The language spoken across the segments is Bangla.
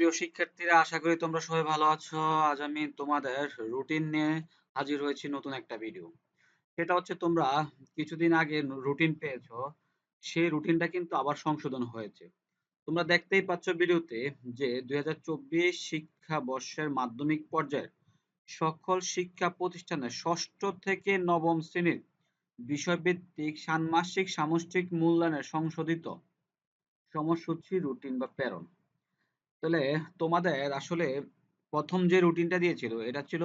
প্রিয় শিক্ষার্থীরা, আশা করি তোমরা সবাই ভালো আছো। আজ আমি তোমাদের রুটিন নিয়ে হাজির হয়েছি নতুন একটা ভিডিও সেটা হচ্ছে তোমরা কিছুদিন আগে রুটিন পেয়েছ, সেই রুটিনটা কিন্তু আবার সংশোধন হয়েছে। তোমরা দেখতেই পাচ্ছ ভিডিওতে যে দুই শিক্ষাবর্ষের মাধ্যমিক পর্যায়ের সকল শিক্ষা প্রতিষ্ঠানের ষষ্ঠ থেকে নবম শ্রেণির বিষয়ভিত্তিক ষান্মাসিক সামষ্টিক মূল্যায়নের সংশোধিত সময়সূচি রুটিন বা প্রেরণ। তাহলে তোমাদের আসলে প্রথম যে রুটিনটা দিয়েছিল, এটা ছিল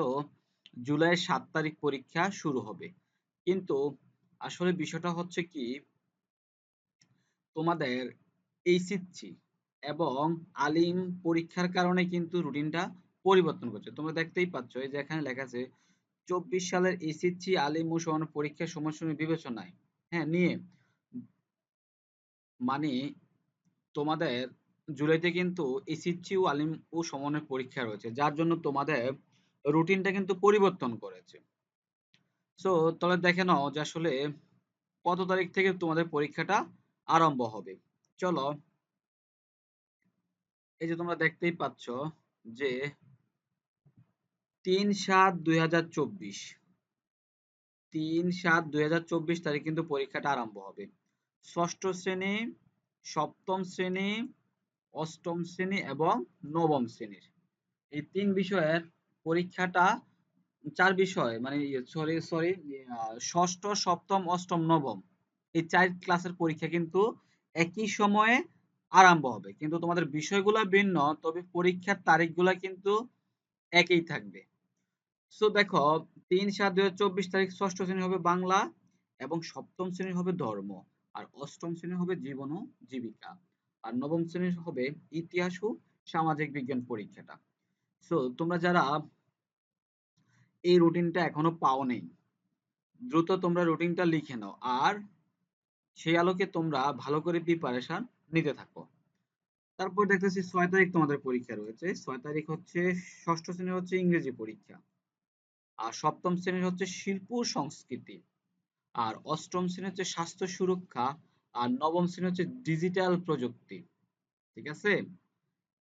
জুলাই সাত তারিখ পরীক্ষা শুরু হবে। কিন্তু আসলে বিষয়টা হচ্ছে কি, তোমাদের এইচএসসি এবং আলিম পরীক্ষার কারণে কিন্তু রুটিনটা পরিবর্তন করছে। তোমরা দেখতেই পাচ্ছ, এই যে এখানে লেখা আছে, চব্বিশ সালের এইচএসসি আলিম ও সমান পরীক্ষার সময়সূচি বিবেচনায়। হ্যাঁ নিয়ে। মানে তোমাদের জুলাইতে কিন্তু এসএসসি আলিম ও সমনের পরীক্ষা রয়েছে, যার জন্য তোমাদের রুটিনটা কিন্তু পরিবর্তন করেছে। সো তাহলে দেখে নাও যে আসলে কত তারিখ থেকে তোমাদের পরীক্ষাটা আরম্ভ হবে। চলো, এই যে তোমরা দেখতেই পাচ্ছ যে তিন সাত দুই হাজার চব্বিশ, তিন সাত দুই হাজার চব্বিশ তারিখ কিন্তু পরীক্ষাটা আরম্ভ হবে। ষষ্ঠ শ্রেণি, সপ্তম শ্রেণি অষ্টম শ্রেণি এবং নবম শ্রেণির। এই তিন বিষয়ের পরীক্ষাটা, চার বিষয় মানে সরি সরি ষষ্ঠ, সপ্তম, অষ্টম, নবম, এই চার ক্লাসের পরীক্ষা কিন্তু একই সময়ে আরম্ভ হবে। কিন্তু তোমাদের বিষয়গুলো ভিন্ন, তবে পরীক্ষার তারিখগুলো কিন্তু একই থাকবে। সো দেখো, তিন, সাত, দুই চব্বিশ তারিখ ষষ্ঠ শ্রেণি হবে বাংলা এবং সপ্তম শ্রেণি হবে ধর্ম, আর অষ্টম শ্রেণি হবে জীবন ও জীবিকা। আর নবম শ্রেণির হবে ইতিহাস ও সামাজিক বিজ্ঞান পরীক্ষাটা। সো তোমরা যারা এই রুটিনটা এখনও পাও নেই দ্রুত তোমরা রুটিনটা লিখে নাও আর সেই আলোকে তোমরা ভালো করে প্রিপারেশন নিতে থাকো। তারপর দেখতেছি ছয় তারিখ তোমাদের পরীক্ষা রয়েছে। ছয় তারিখ হচ্ছে ষষ্ঠ শ্রেণির হচ্ছে ইংরেজি পরীক্ষা। আর সপ্তম শ্রেণির হচ্ছে শিল্প সংস্কৃতি। আর অষ্টম শ্রেণির হচ্ছে স্বাস্থ্য সুরক্ষা। আর নবম শ্রেণি হচ্ছে ডিজিটাল প্রযুক্তি, ঠিক আছে?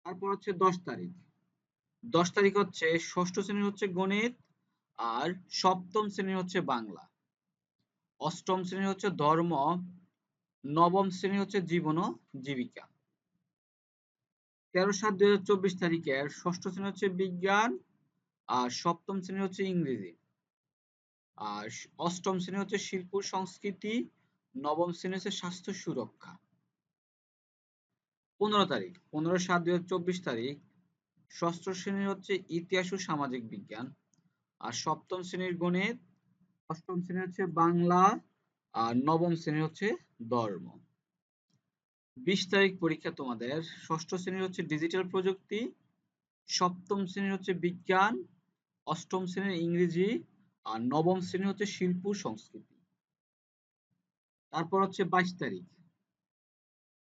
তারপর হচ্ছে দশ তারিখ। দশ তারিখ হচ্ছে ষষ্ঠ শ্রেণির হচ্ছে গণিত আর সপ্তম শ্রেণির হচ্ছে বাংলা। অষ্টম শ্রেণি হচ্ছে ধর্ম, নবম শ্রেণি হচ্ছে জীবন ও জীবিকা। তেরো সাত দুই হাজার চব্বিশ তারিখের ষষ্ঠ শ্রেণি হচ্ছে বিজ্ঞান আর সপ্তম শ্রেণি হচ্ছে ইংরেজি। আর অষ্টম শ্রেণি হচ্ছে শিল্প, সংস্কৃতি নবম শ্রেণি হচ্ছে স্বাস্থ্য সুরক্ষা। পনেরো তারিখ, পনেরো সাত দুই চব্বিশ তারিখ, ষষ্ঠ শ্রেণির হচ্ছে ইতিহাস ও সামাজিক বিজ্ঞান। আর সপ্তম শ্রেণির গণিত, অষ্টম শ্রেণি হচ্ছে বাংলা, আর নবম শ্রেণি হচ্ছে ধর্ম। বিশ তারিখ পরীক্ষা তোমাদের, ষষ্ঠ শ্রেণির হচ্ছে ডিজিটাল প্রযুক্তি, সপ্তম শ্রেণির হচ্ছে বিজ্ঞান, অষ্টম শ্রেণির ইংরেজি, আর নবম শ্রেণি হচ্ছে শিল্প সংস্কৃতি। তারপর হচ্ছে বাইশ তারিখ।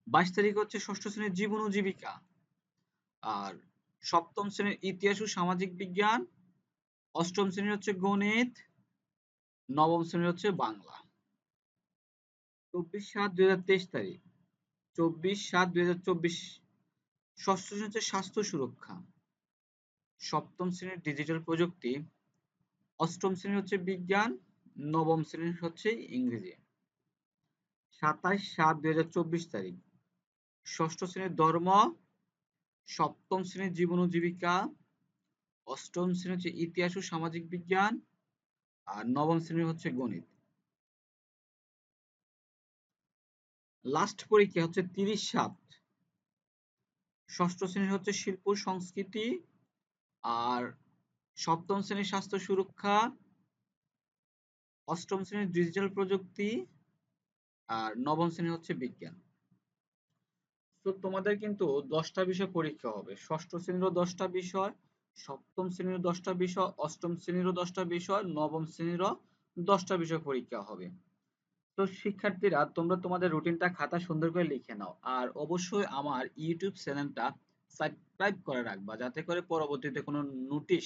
বাইশ তারিখ হচ্ছে ষষ্ঠ শ্রেণির জীবন ও জীবিকা। আর সপ্তম শ্রেণির ইতিহাস ও সামাজিক বিজ্ঞান। অষ্টম শ্রেণির হচ্ছে গণিত। নবম শ্রেণির হচ্ছে বাংলা। চব্বিশ সাত দুই হাজার তেইশ তারিখ। চব্বিশ সাত দুই হাজার চব্বিশ। ষষ্ঠ শ্রেণি হচ্ছে স্বাস্থ্য সুরক্ষা। সপ্তম শ্রেণির ডিজিটাল প্রযুক্তি। অষ্টম শ্রেণি হচ্ছে বিজ্ঞান। নবম শ্রেণি হচ্ছে ইংরেজি। সাতাইশ সাত, দুই তারিখ। ষষ্ঠ শ্রেণির ধর্ম, সপ্তম শ্রেণির জীবন ও জীবিকা, অষ্টম শ্রেণি হচ্ছে ইতিহাস ও সামাজিক বিজ্ঞান, আর নবম শ্রেণি হচ্ছে গণিত। লাস্ট পরীক্ষা হচ্ছে তিরিশ সাত। ষষ্ঠ শ্রেণির হচ্ছে শিল্প, সংস্কৃতি, আর সপ্তম শ্রেণির স্বাস্থ্য সুরক্ষা, অষ্টম শ্রেণির ডিজিটাল প্রযুক্তি আর নবম শ্রেণি হচ্ছে বিজ্ঞান। তো তোমাদের কিন্তু দশটা বিষয় পরীক্ষা হবে। ষষ্ঠ শ্রেণীরও দশটা বিষয়, সপ্তম শ্রেণির দশটা বিষয়, অষ্টম শ্রেণীরও দশটা বিষয়, নবম শ্রেণীরও দশটা বিষয় পরীক্ষা হবে। তো শিক্ষার্থীরা, তোমরা তোমাদের রুটিনটা খাতা সুন্দর করে লিখে নাও আর অবশ্যই আমার ইউটিউব চ্যানেলটা সাবস্ক্রাইব করে রাখবা যাতে করে পরবর্তীতে কোনো নোটিশ,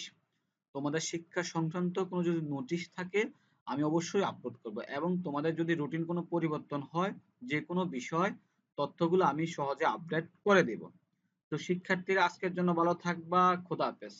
তোমাদের শিক্ষা সংক্রান্ত কোনো যদি নোটিশ থাকে আমি অবশ্যই আপলোড করব। এবং তোমাদের যদি রুটিন কোনো পরিবর্তন হয় যে কোনো বিষয়, তথ্যগুলো আমি সহজে আপডেট করে দেব। তো শিক্ষার্থীরা আজকের জন্য ভালো থাকবা, খোদা হাফেজ।